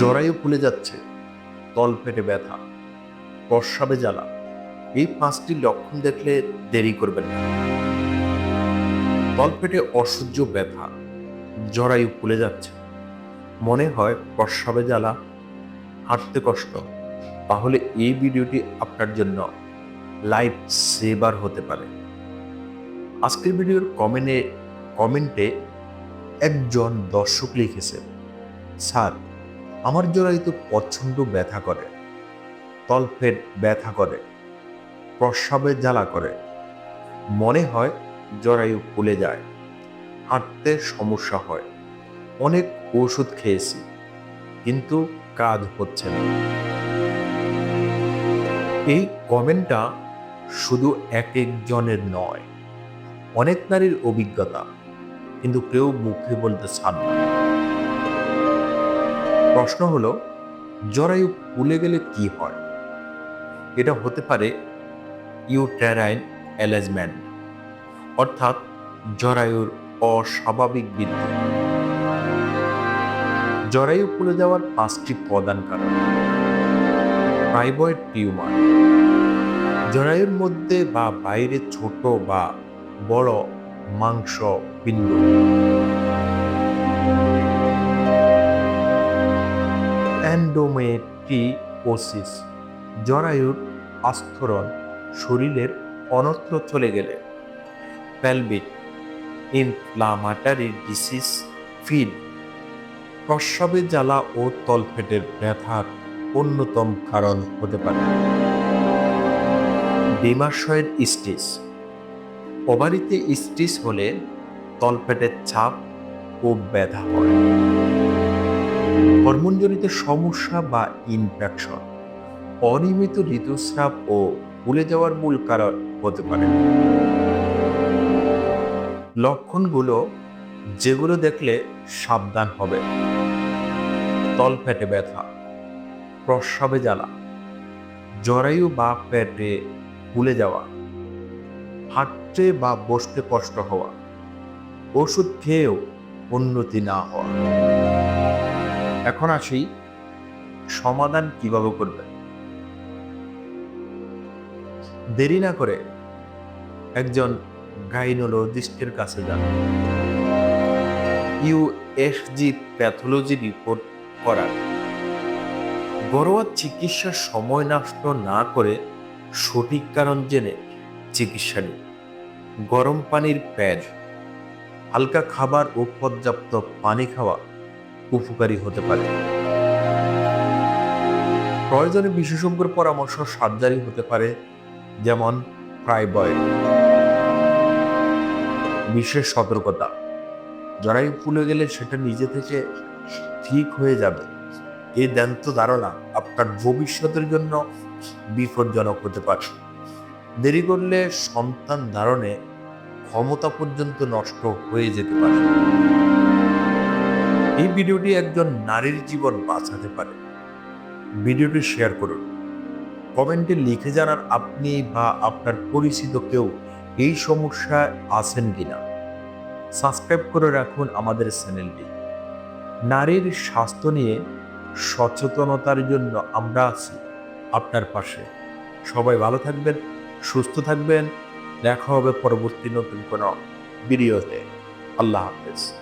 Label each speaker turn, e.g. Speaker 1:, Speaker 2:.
Speaker 1: জরায়ু ফুলে যাচ্ছে তলপেটে ব্যথা প্রস্রাবে জ্বালা। এই পাঁচটি লক্ষণ দেখলে দেরি করবেন না। তলপেটে অসহ্য ব্যথা, জরায়ু ফুলে যাচ্ছে। মনে হয় প্রস্রাবে জ্বালা, হাঁটতে কষ্ট। তাহলে এই ভিডিওটি আপনার জন্য লাইফ সেভার হতে পারে। আজকের ভিডিওর কমেন্টে কমেন্টে একজন দর্শক লিখেছে স্যার আমার জোড়াই তো প্রচণ্ড ব্যথা করে তলপেট ব্যথা করে, প্রস্রাবে জ্বালা করে। মনে হয় জরায়ু ফুলে যায়, হাঁটতে সমস্যা হয়। অনেক ওষুধ খেয়েছি, কিন্তু কাজ হচ্ছে না। এই কমেন্টটা শুধু এক একজনের নয়, অনেক নারীর অভিজ্ঞতা, কিন্তু কেউ মুখে বলতে চান না। প্রশ্ন হলো, জরায়ু ফুলে গেলে কি হয়? এটা হতে পারে ইউটেরাইন অ্যালেজমেন্ট, অর্থাৎ জরায়ুর অস্বাভাবিক বৃদ্ধি। জরায়ু ফুলে যাওয়ার পাঁচটি প্রধান কারণ। ফাইবয়েড টিউমার, জরায়ুর মধ্যে বা বাইরে ছোট বা বড় মাংস বিন্দু অ্যান্ডোমেট্রিওসিস, জরায়ুর আস্তরণ, শরীরের অনত্র চলে গেলে। প্যালবিট ইনফ্লামাটারি ডিসিজ ফিড প্রস্রাবে জ্বালা ও তলপেটের ব্যথার অন্যতম কারণ হতে পারে। ডিমাশয়েড স্টিচ ওভারিতে স্টিচ হলে তলপেটের চাপ ও ব্যথা হয়। হরমোনজনিত সমস্যা বা ইনফেকশন অনিয়মিত ঋতুস্রাব ও ভুলে যাওয়ার মূল কারণ হতে পারে। লক্ষণগুলো যেগুলো দেখলে সাবধান হবে। তলপেটে ব্যথা, প্রস্রাবে জ্বালা, জরায়ু বা পেটে ফুলে যাওয়া, হাঁটতে বা বসতে কষ্ট হওয়া, ওষুধ খেয়েও উন্নতি না হওয়া। এখন আসি সমাধান কীভাবে করবে? দেরি না করে একজন গাইনোলজিস্টের কাছে যান। ইউএসজি প্যাথোলজি রিপোর্ট করার ঘরোয়া চিকিৎসার সময় নষ্ট না করে সঠিক কারণ জেনে চিকিৎসা নিন। গরম পানির প্যাড, হালকা খাবার ও পর্যাপ্ত পানি খাওয়া উপকারী হতে পারে। প্রয়োজনে বিশেষজ্ঞের পরামর্শ সার্জারি হতে পারে, যেমন ফ্রাইবয়েড বিশেষ সতর্কতা, জরায়ু ফুলে গেলে সেটা নিজে থেকে ঠিক হয়ে যাবে। এই দ্যান্ত ধারণা আপনার ভবিষ্যতের জন্য বিপজ্জনক হতে পারে। দেরি করলে সন্তান ধারণে ক্ষমতা পর্যন্ত নষ্ট হয়ে যেতে পারে। এই ভিডিওটি একজন নারীর জীবন বাঁচাতে পারে। ভিডিওটি শেয়ার করুন। কমেন্টে লিখে জানার আপনি বা আপনার পরিচিত কেউ এই সমস্যায় আছেন কিনা। সাবস্ক্রাইব করে রাখুন আমাদের চ্যানেলটি। নারীর স্বাস্থ্য নিয়ে সচেতনতার জন্য আমরা আছি আপনার পাশে। সবাই ভালো থাকবেন, সুস্থ থাকবেন। দেখা হবে পরবর্তী নতুন কোনো ভিডিওতে। আল্লাহ হাফেজ।